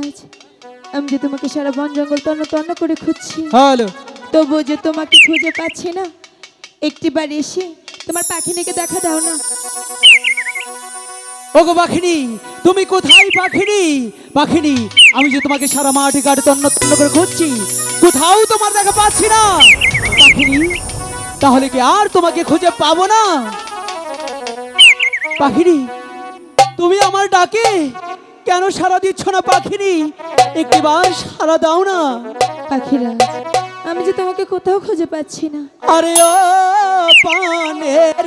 আজ। আমি যে তোমাকে সারা বন জঙ্গল তন্ন তন্ন করে খুঁজছি। হ্যালো। তবুও যে তোমাকে খুঁজে পাচ্ছি না একটিবার এসে তোমার পাখিনিকে দেখা দাও না। ওগো পাখিনি তুমি কোথায় পাখিনি? পাখিনি আমি যে তোমাকে সারা মাঠে ঘাটে তন্ন তন্ন করে খুঁজছি কোথাও তোমার দেখা পাচ্ছি না। পাখিনি তাহলে কি আর তোমাকে খুঁজে পাবো না? পাখিনি তুমি আমার ডাকে কেন সারা দিচ্ছ না পাখিনি? একটিবার সারা দাও না। পাখিরা আমি যে তোমাকে কোথাও খুঁজে পাচ্ছি না। আরে ও পানের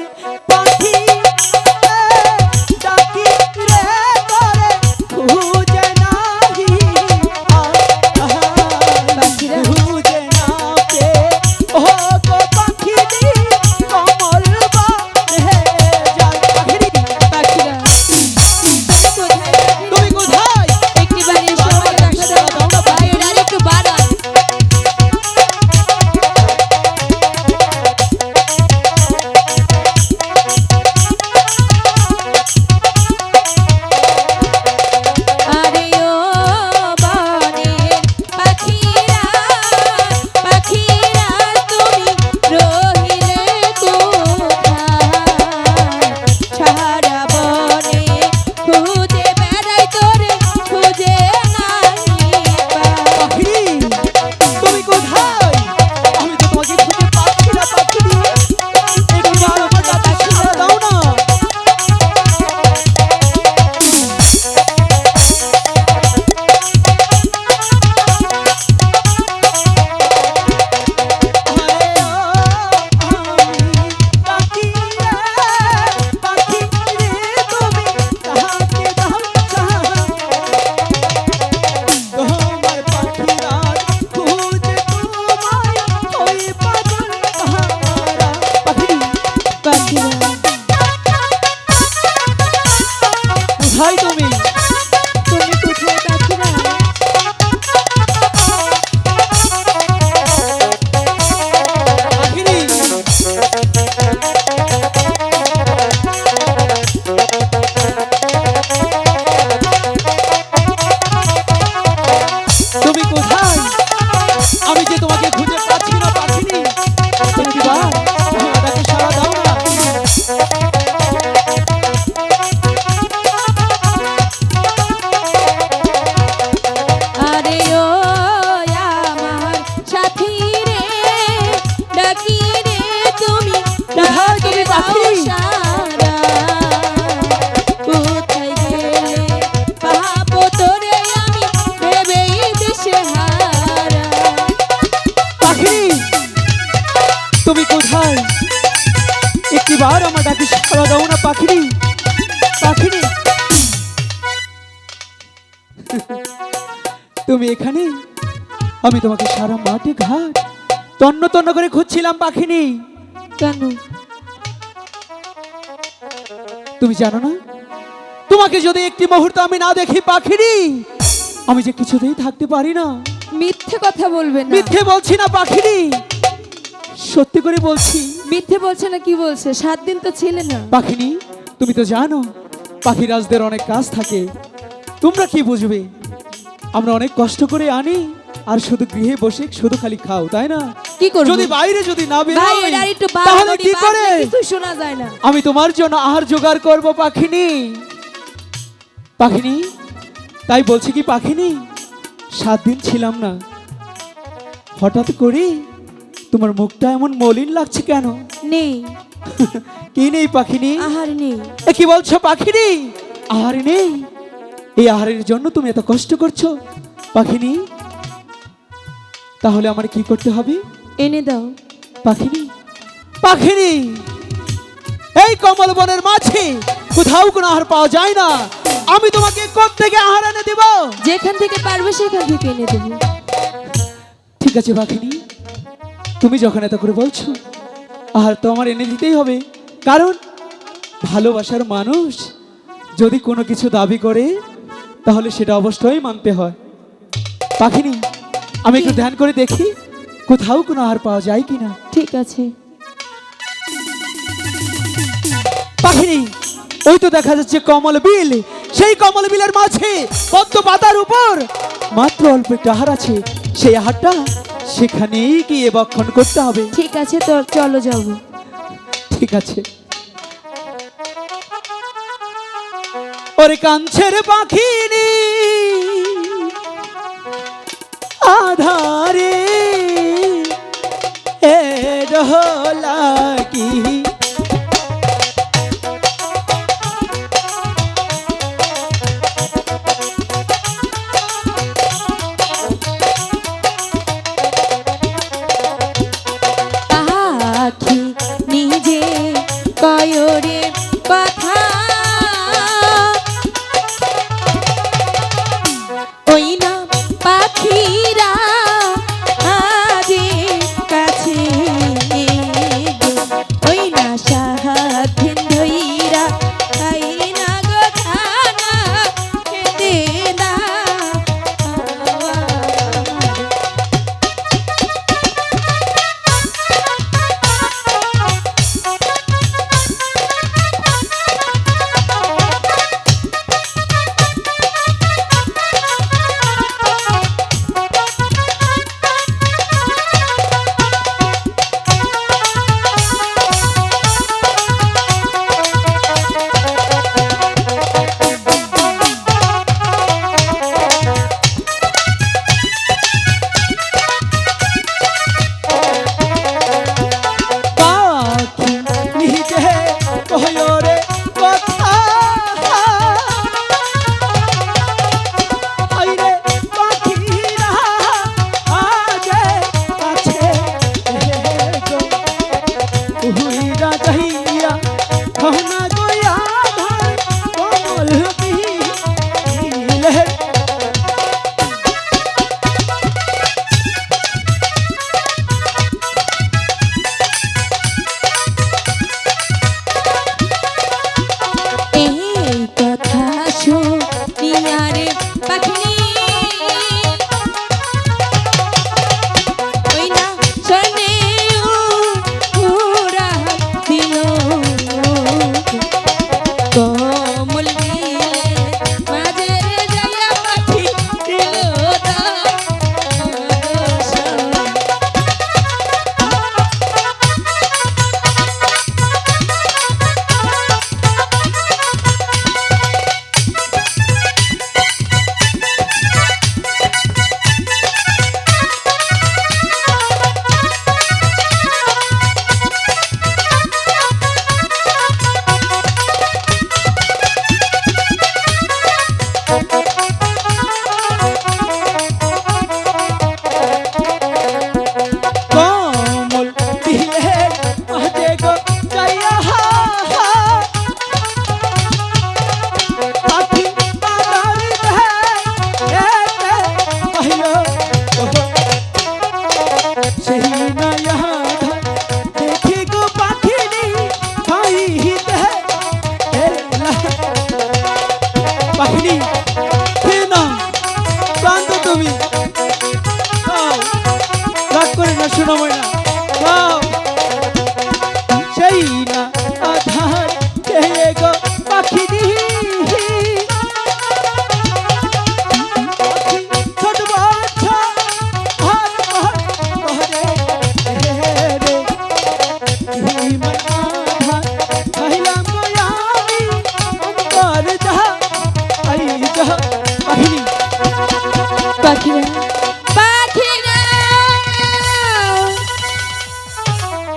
আমি তোমাকে সারা মাঠে ঘাট তন্ন তন্ন করে খুঁজছিলাম পাখিনি। কেন? তুমি জানো না? তোমাকে যদি একটি মুহূর্ত আমি না দেখি পাখিনি আমি যে কিছুতেই থাকতে পারি না। মিথ্যে কথা বলবে না। মিথ্যে বলছি না পাখিনি। সত্যি করে বলছি। মিথ্যে বলছে না কি বলছে? সাত দিন তো ছিলে না। পাখিনি তুমি তো জানো পাখিরাজদের অনেক কাজ থাকে। তোমরা কি বুঝবে? আমরা অনেক কষ্ট করে আনি। আর শুধু গৃহে বসে শুধু খালি খাও তাই না? কি করব? যদি বাইরে যদি না এটা একটু তাহলে কি করে? কিছুই শোনা যায় না। আমি তোমার জন্য আহার জোগাড় করব পাখিনি। পাখিনি? তাই বলছি কি পাখিনি? সাত দিন ছিলাম না। হঠাৎ করে তোমার মুখটা এমন মলিন লাগছে কেন? নেই। কি নেই পাখিনি? আহার নেই। এ কি বলছো পাখিনি? আহার নেই? এই আহারের জন্য তুমি এত কষ্ট করছ পাখিনি? তাহলে আমার কি করতে হবে? এনে দাও। পাখিনি? পাখিনি! এই কমল বনের মাঝে কোথাও কোনো আহার পাওয়া যায় না। আমি তোমাকে থেকে আহার এনে দেব? যেখান থেকে পারবে সেখান থেকে এনে দেবো। ঠিক আছে পাখিনি। তুমি যখন এত করে বলছো আহার তো আমার এনে দিতেই হবে। কারণ ভালোবাসার মানুষ যদি কোনো কিছু দাবি করে তাহলে সেটা অবশ্যই মানতে হয়। পাখিনি? আমি একটু ধ্যান করে দেখি কোথাও কোনো আহার পাওয়া যায় কিনা। ঠিক আছে। পাখিনি ওই তো দেখা যাচ্ছে কমল বিল। সেই কমল বিলের মাঝে পদ্ম পাতার উপর মাত্র অল্প একটু আহার আছে। সেই আহারটা সেখানেই গিয়ে বক্ষণ করতে হবে। ঠিক আছে তো চলো যাব। ঠিক আছে। ওরে কাঞ্ছের পাখিনি আধারে এ রহলা পাখি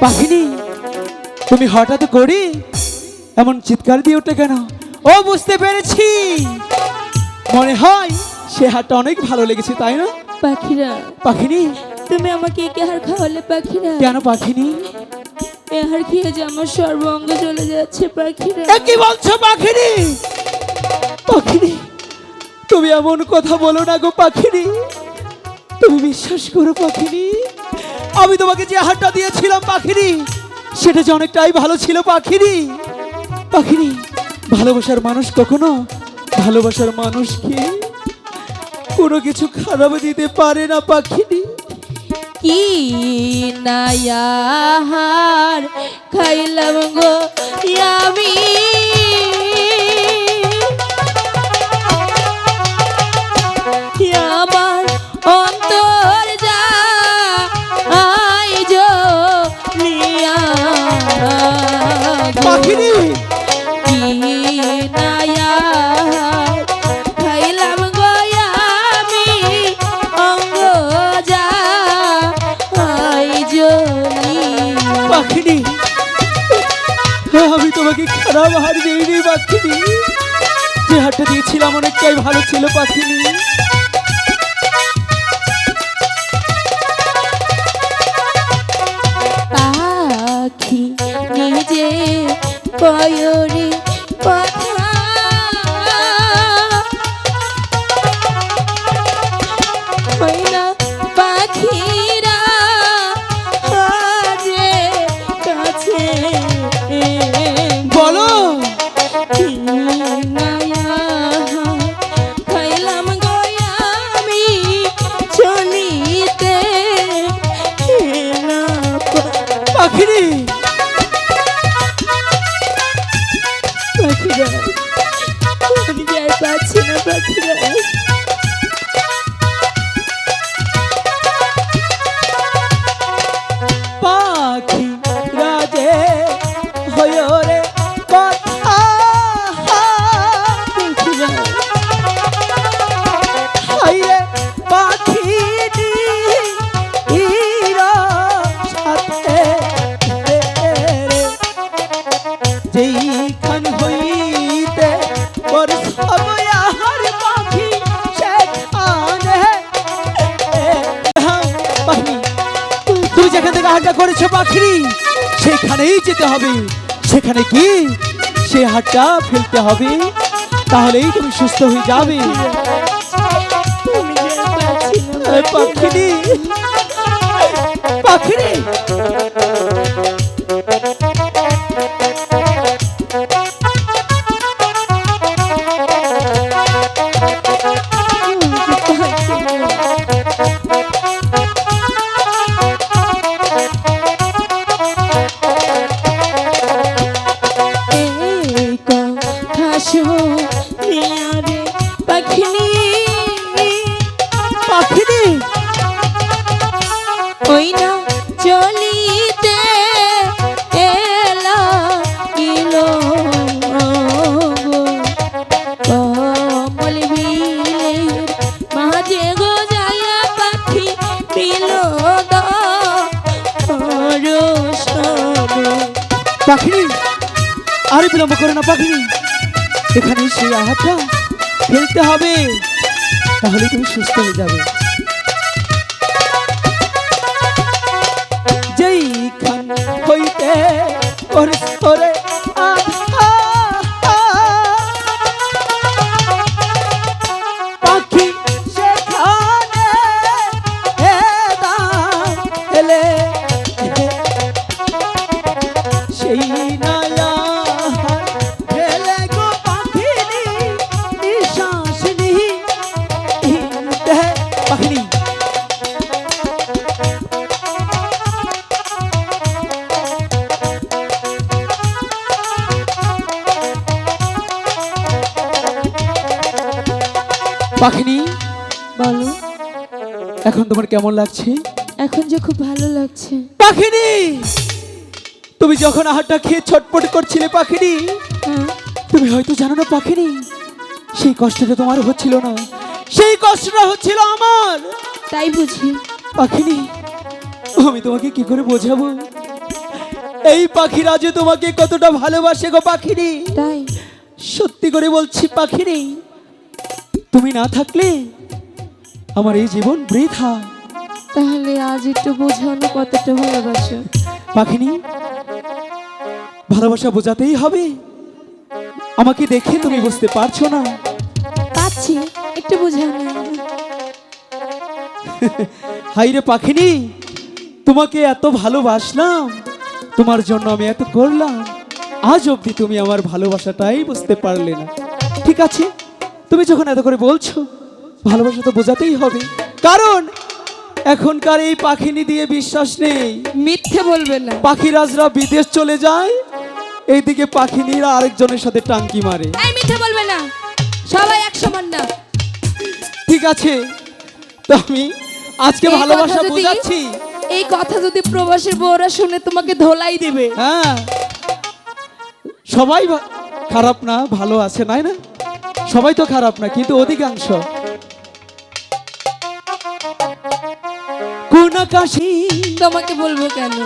পাখিনি তুমি হঠাৎ করে এমন চিৎকার দিয়ে ওঠে কেন? ও বুঝতে পেরেছি। মনে হয় সে হাটটা অনেক ভালো লেগেছে তাই না? পাখিরা পাখিনি। তুমি আমাকে একে হার খাওয়ালে পাখিরা। কেন পাখিনি? এ হার খেয়ে যে আমার সর্বঙ্গ চলে যাচ্ছে পাখিরা। কি বলছো পাখিনি? পাখিনি তুমি এমন কথা বলো না গো পাখিনি। তুমি বিশ্বাস করো পাখিনি। আমি তোমাকে যে হাটটা দিয়েছিলাম পাখিনি সেটা যে অনেকটাই ভালো ছিল পাখিনি পাখিনি ভালোবাসার মানুষ কখনো ভালোবাসার মানুষকে কোনো কিছু খারাপ দিতে পারে না পাখিনি কি নায়াহার খাইলাম গো, আমি খারাপ হার দিইনি পাখিনি যে হাটটা দিয়েছিলাম অনেকটাই ভালো ছিল পাখিনি। সেখানেই হবে। সেখানে কি? সে হাটটা ফেলতে হবে। তাহলেই তুমি সুস্থ হয়ে যাবে। আমি যাই পাচ্ছি না এই পাখিরি পাখিরি পাখিনি পাখিরি আর বিলম্ব করে না, পাখিনি। এখানে সেই আহাতটা ফেলতে হবে। তাহলে তুমি সুস্থ হয়ে যাবে। পাখিনি? বলো। এখন তোমার কেমন লাগছে? এখন যে খুব ভালো লাগছে। পাখিনি! তুমি যখন আহারটা খেয়ে ছটপট করছিলে পাখিনি? হ্যাঁ। তুমি হয়তো জানো না পাখিনি? সেই কষ্টটা তোমার হচ্ছিল না। সেই কষ্টটা হচ্ছিল আমার। তাই বুঝি। পাখিনি আমি তোমাকে কি করে বোঝাবো? এই পাখিরা যে তোমাকে কতটা ভালোবাসে গো পাখিনি? তাই। সত্যি করে বলছি পাখিনি। তুমি না থাকলে আমার এই জীবন বৃথা। তাহলে আজ একটু বোঝানো কতটা ভালোবাসো। পাখিনি? ভালোবাসা বোঝাতেই হবে। আমাকে দেখে তুমি বুঝতে পারছ না। পাচ্ছি একটু বোঝানো হাইরে পাখিনি তোমাকে এত ভালোবাসলাম। তোমার জন্য আমি এত করলাম। আজ অবধি তুমি আমার ভালোবাসাটাই বুঝতে পারলে না। ঠিক আছে? তুমি যখন এত করে বলছো ভালোবাসা তো বোঝাতেই হবে। কারণ এখনকার এই পাখিনি দিয়ে বিশ্বাস নেই। মিথ্যে বলবে না। পাখিরাজরা বিদেশ চলে যায় এইদিকে পাখিনীরা আরেকজনের সাথে টাঙ্কি মারে। এই মিথ্যে বলবে না। সবাই এক সমান না। ঠিক আছে তো আমি আজকে এই কথা ভালোবাসা যদি- বোঝাচ্ছি। এই কথা যদি প্রবাসীর বউরা শুনে তোমাকে ধোলাই দেবে। হ্যাঁ সবাই ভা- খারাপ না ভালো আছে নাই না? সবাই তো খারাপ না কিন্তু অধিকাংশ। কোন কাশি তোমাকে বলব কেন?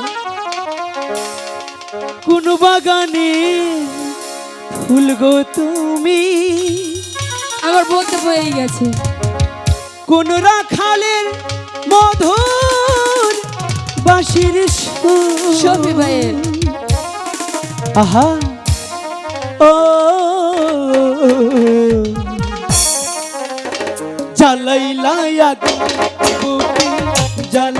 কোন বাগানে ফুল গো তুমি? আমার বলতে হয়ে গেছে। কোন রাখালের মধুর বাঁশির শফি ভাইয়ের। আহা ও জ্বালাইলা আগুন জ্বালাই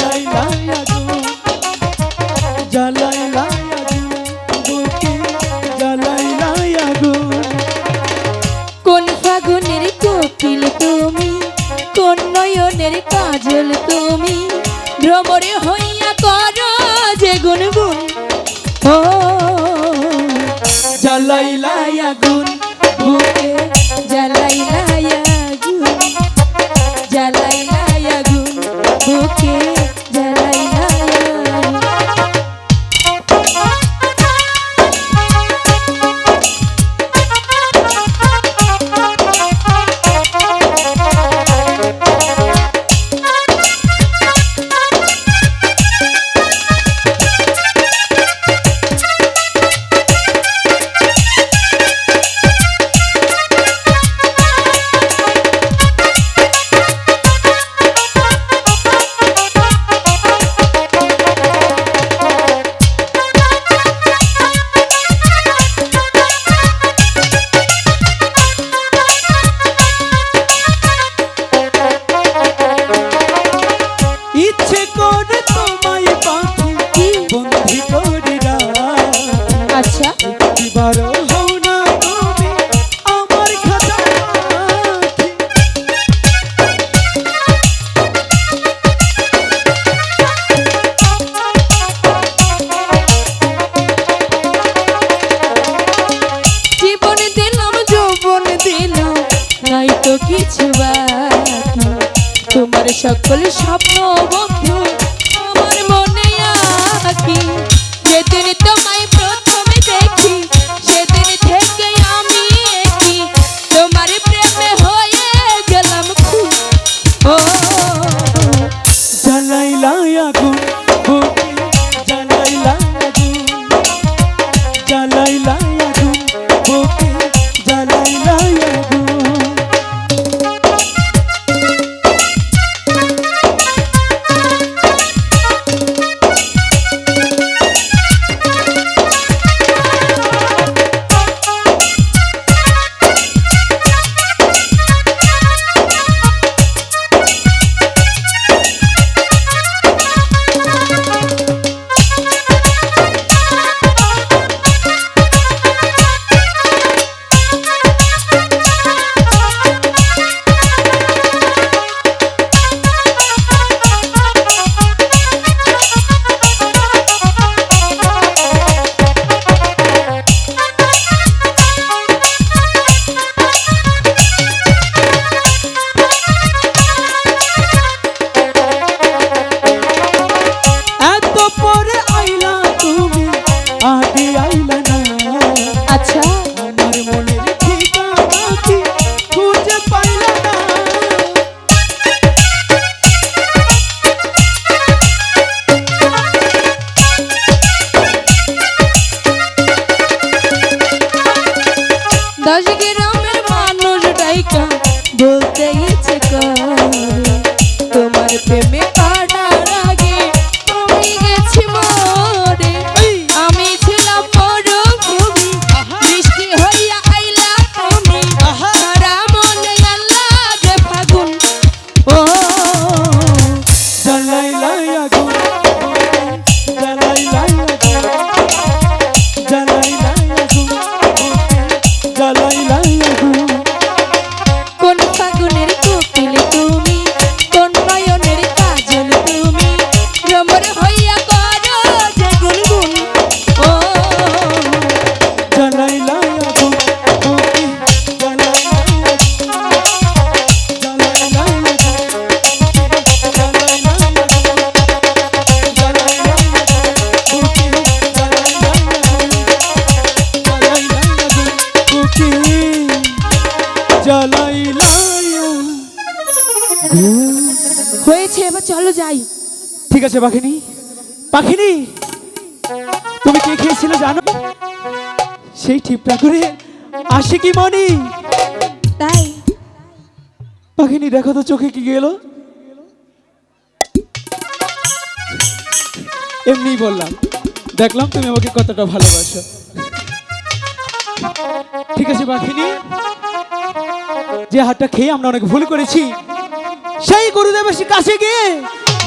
আছে তোমার সকল স্বপ্ন বন্ধু lion. সেই ঠিপটা করে আসে কি মনি? তাই। পাখিনি দেখো তো চোখে কি গেল। এমনি বললাম দেখলাম তুমি আমাকে কতটা ভালোবাসো। ঠিক আছে পাখিনি যে হাতটা খেয়ে আমরা অনেক ভুল করেছি সেই গুরুদেবের সে কাছে গিয়ে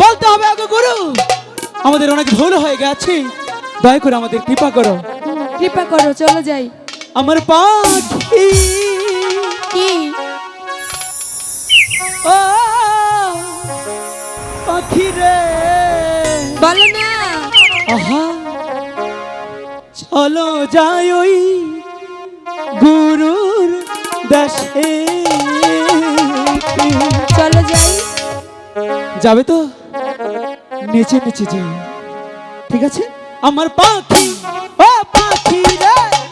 বলতে হবে আগে গুরু আমাদের অনেক ভুল হয়ে গেছে। দয়া করে আমাদের কৃপা করো। কৃপা করো চলো যাই। আমার পাখি কি? ও পাখি রে। বলো না। আহা। চলো যাই ওই গুরুর দেশে। চলো যাই। যাবে তো? নেচে নেচে যাই। ঠিক আছে? আমার পাখি ও পাখি। রে?